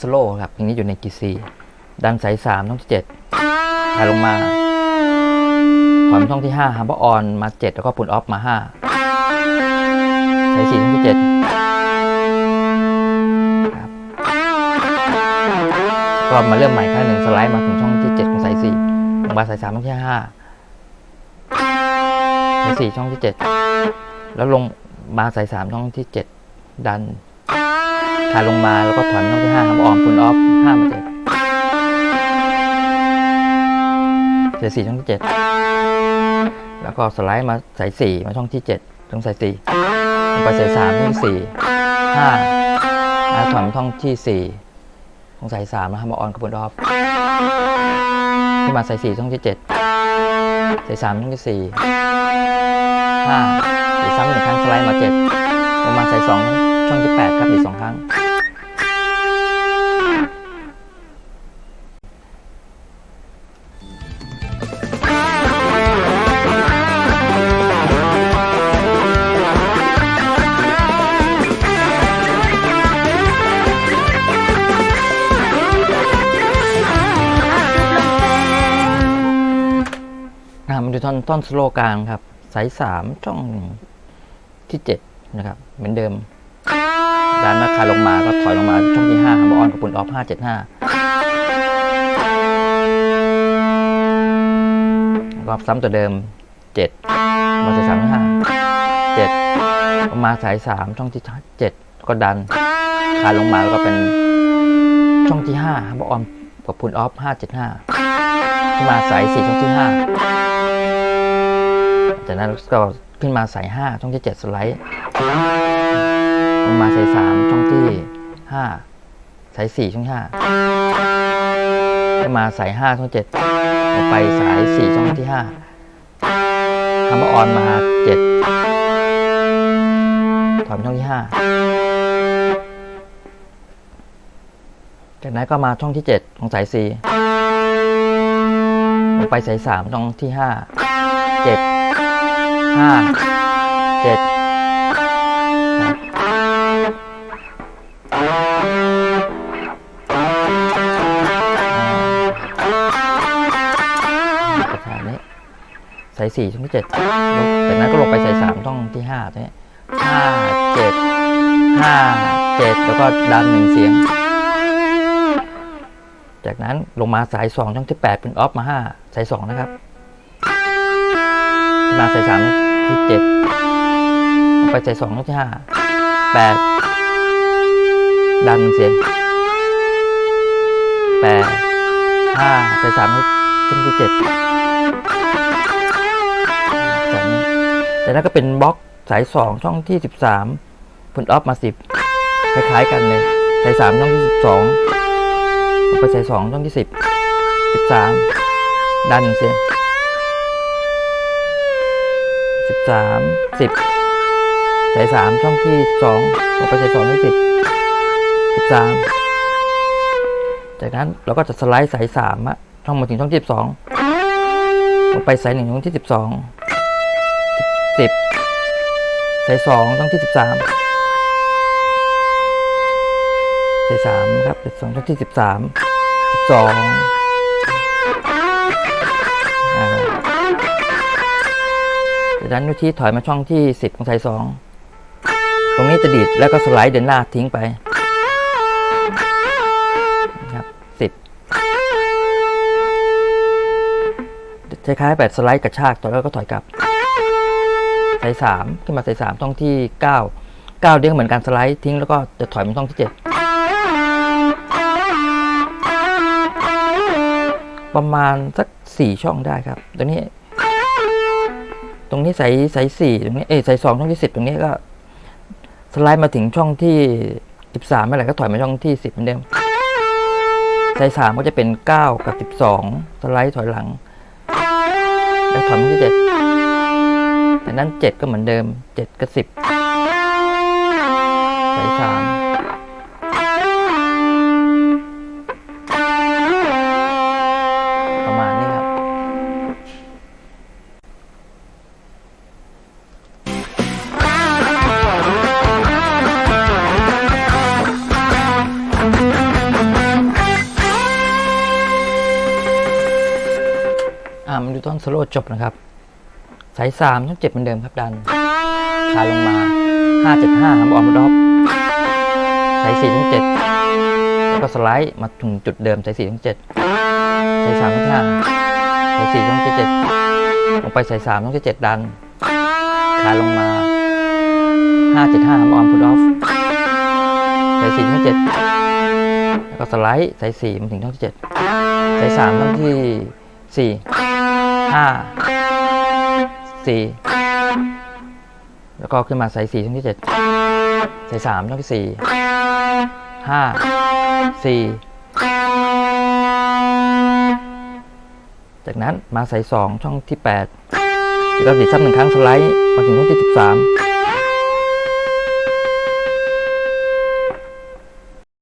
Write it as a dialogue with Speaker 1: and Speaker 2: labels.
Speaker 1: สโลครับเพลงนี้อยู่ในกีซีดันสายสามช่องที่เจ็ดถ่ายลงมาถอยมาช่องที่ห้าฮัมเบอร์ออนมาเจ็ดแล้วก็ปุ่นออฟมาห้าสายสี่ช่องที่เจ็ดครับก็มาเริ่มใหม่ครั้งหนึ่งสไลด์มาถึงช่องที่เจ็ดของสายสี่ลงมาสายสามช่องที่ห้าสายสี่ช่องที่เจ็ดแล้วลงมาสายสามช่องที่เจ็ดดัน ถายลงมาแล้วก็ถอยมาช่องที่ห้าครับออมพุนออฟห้ามาเจ็ดเจ็ดสี่ช่องที่เจ็ดแล้วก็สไลด์มาสายสี่มาช่องที่เจ็ดช่องสายสี่ลงไปสายสามช่องที่สี่ห้าแล้วถอยมาช่องที่สี่ช่องสายสามนะครับมาออนกับพุนออฟขึ้นมาสายสี่ช่องที่เจ็ดสายสามช่องที่สี่ห้าสายสามหนึ่งครั้งสไลด์มาเจ็ดลงมาสายสองช่องที่แปดครับอีกสองครั้ง อนดูท่อนสโลกลางครับสายสามช่องที่เจ็ดนะครับ เหมือนเดิมด้านราคาลงมาก็ถอยลงมาช่องที่ห้าฮัมออนกับปุ่นออฟห้าเจ็ดห้าก็ซ้ำตัวเดิมเจ็ดมาสายสามห้าเจ็ดมาสายสามช่องที่เจ็ดก็ดันขาลงมาแล้วก็เป็นช่องที่ห้าฮัมออนกับปุ่นออฟห้าเจ็ดห้ามาสายสี่ช่องที่ห้า จากนั้นก็ขึ้นมาสายห้าช่องที่เจ็ดสไลด์ลงมาสายสามช่องที่ห้าสายสี่ช่องห้าขึ้นมาสายห้าช่องเจ็ดไปสายสี่ช่องที่ห้าทำออนมาเจ็ดถอยช่องที่ห้าจากนั้นก็มาช่องที่เจ็ดของสายสี่ลงไปสายสามช่องที่ห้าเจ็ด ห้าเจ็ดประมาณนี้สายสี่ช่องที่เจ็ดจากนั้นก็ลงไปสายสามช่องที่ห้าตรงนี้ห้าเจ็ดห้าเจ็ดแล้วก็ดันหนึ่งเสียง จากนั้นลงมาสายสองช่องที่แปดเป็นออฟมาห้าสายสองนะครับ มาใส่สามที่เจ็ดไปใส่สองที่ห้าแปดดันเสียงแปดห้าใส่สามช่อที่เจ็ดแบบนี้แต่นั้นก็เป็นบล็อกสายสองช่องที่สิบสามผลออฟมาสิบคล้ายๆกันเลยใส่สามช่องที่สิบสองไปใส่สองช่องที่สิบสิบสามดันเสียง สิบสามสิบสายสามช่องที่สองลงไปสายสองที่สิบสิบสามจากนั้นเราก็จะสไลด์สายสามอะช่องมาถึงช่องที่สิบสองลงไปสายหนึ่งช่องที่สิบสองสิบสายสองช่องที่สิบสามสายสามครับสายสองช่องที่สิบสามสิบสอง จากนั้นนุทีถอยมาช่องที่สิบของสายสองตรงนี้จะดีดแล้วก็สไลด์เดินหน้าทิ้งไปนะครับสิบคล้ายๆแบบสไลด์กระชากต่อแล้วก็ถอยกลับสายสามขึ้นมาสายสามช่องที่เก้าเก้าเด้งเหมือนการสไลด์ทิ้งแล้วก็จะถอยมาช่องที่เจ็ดประมาณสักสี่ช่องได้ครับตรงนี้ ตรงนี้สายสายสี่ตรงนี้เอ้ยสายสองช่องที่สิบตรงนี้ก็ สไลด์มาถึงช่องที่สิบสามเมื่อไหร่ก็ถอยมาช่องที่สิบเหมือนเดิมสายสามก็จะเป็นเก้ากับสิบสองสไลด์ถอยหลังแล้วถอยมาที่เจ็ดแต่นั้นเจ็ดก็เหมือนเดิมเจ็ดกับสิบสายสามามาดูต้นโซโล่จบนะครับ สายสามช่องเจ็ดเหมือนเดิมครับดันคาลงมาห้าเจ็ดห้าครับออมดอฟสายสี่ช่องเจ็ดแล้วก็สไลด์มาถึงจุดเดิมสายสี่ช่องเจ็ดสายสามช่องห้าสายสี่ช่องเจ็ดเจ็ดลงไปสายสามช่องเจ็ดดันคาลงมาห้าเจ็ดห้าครับออมพุดออฟสายสี่ช่องเจ็ดแล้วก็สไลด์สายสี่มาถึงช่องเจ็ดสายสามช่องที่สี่ ห้าสี่แล้วก็ขึ้นมาสายสี่ช่องที่เจ็ดสายสามช่องที่สี่ห้าสี่จากนั้นมาสายสองช่องที่แปดแล้วดีดซับหนึ่งครั้งสไลด์มาถึงช่องที่สิบสาม